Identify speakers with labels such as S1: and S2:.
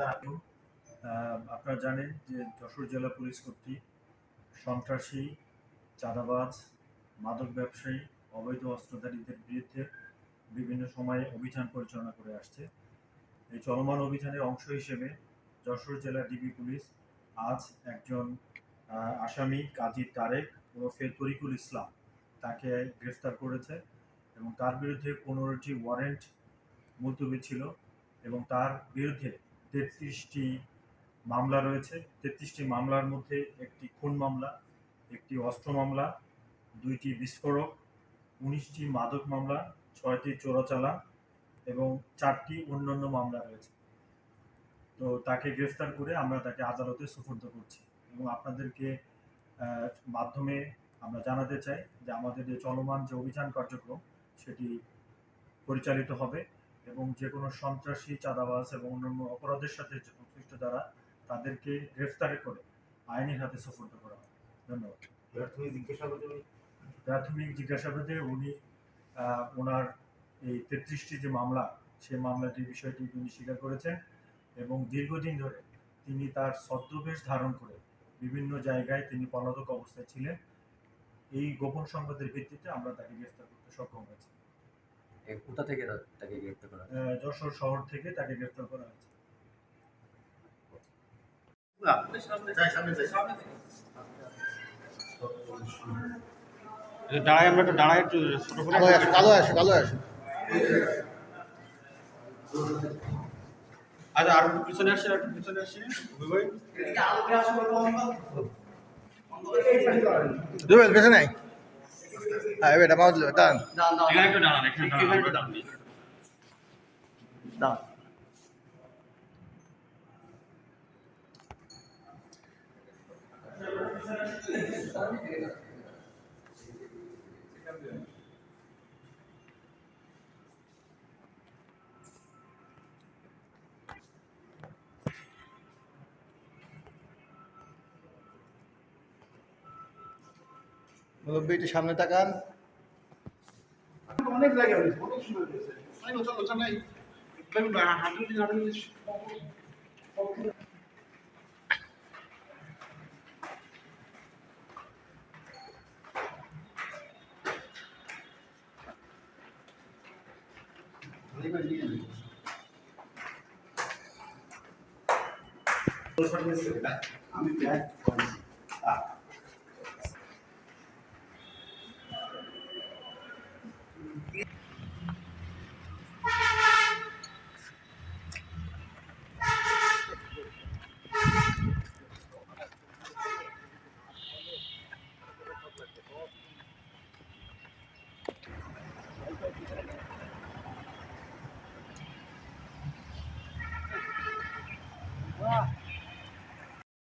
S1: আহ, আপনারা জানেন যে যশোর জেলা পুলিশ কর্তৃক সন্ত্রাসী চাঁদাবাজ মাদক ব্যবসায়ী অবৈধ অস্ত্রধারীদের বিরুদ্ধে বিভিন্ন সময়ে অভিযান পরিচালনা করে আসছে। এই চলমান অভিযানের অংশ হিসেবে যশোর জেলা ডিবি পুলিশ আজ একজন আসামি কাজী তারেক ওরফে তরিকুল ইসলাম তাকে গ্রেফতার করেছে এবং তার বিরুদ্ধে পনেরোটি ওয়ারেন্ট মুলতবি ছিল এবং তার বিরুদ্ধে তেত্রিশটি মামলা রয়েছে। তেত্রিশটি মামলার মধ্যে একটি খুন মামলা, একটি অস্ত্র মামলা, দুইটি বিস্ফোরক, উনিশটি মাদক মামলা, ছয়টি চোরাচালান এবং চারটি অন্যান্য মামলা রয়েছে। তো তাকে গ্রেফতার করে আমরা তাকে আদালতে সুপর্দ করছি এবং আপনাদেরকে মাধ্যমে আমরা জানাতে চাই যে আমাদের যে চলমান যে অভিযান কার্যক্রম, সেটি পরিচালিত হবে। এবং যে কোনো সন্ত্রাসী চাঁদাবাজ এবং অন্যান্য অপরাধের সাথে সংশ্লিষ্ট যারা তাদেরকে গ্রেফতার করে আইনের হাতে সুপর্দ করা হবে ধন্যবাদ।
S2: প্রাথমিক জিজ্ঞাসাবাদে উনি
S1: প্রাথমিক জিজ্ঞাসাবাদে উনি ওনার এই তেত্রিশটি যে মামলা সেই মামলাটির বিষয়টি তিনি স্বীকার করেছেন এবং দীর্ঘদিন ধরে তিনি তার ছদ্মবেশ ধারণ করে বিভিন্ন জায়গায় তিনি পলাতক অবস্থায় ছিলেন। এই গোপন সংবাদের ভিত্তিতে আমরা তাকে গ্রেফতার করতে সক্ষম হয়েছি।
S3: কোথা থেকে তাকে গ্রেপ্তার করা
S1: যশোর শহর থেকে তাকে গ্রেফতার করা হয়েছে।
S4: দাঁড়ায় আমরা একটু দাঁড়ায় একটু ছোট করে
S5: কালো আসে কালো আসে
S4: আচ্ছা আর পিছনে আসে আর একটু পিছনে আসে। ভাই
S5: রুবেল পেছনে নাই। হ্যাঁ এবার মাউস লো টান
S4: এখানে একটু দাঁড়ান এখানে দাঁড়ান একটু দাঁড়ান
S5: দাও মুরব্বী একটু সামনে তাকান।
S2: অনেক জায়গায় হয়েছে অনেক সুন্দর হয়েছে। অনেক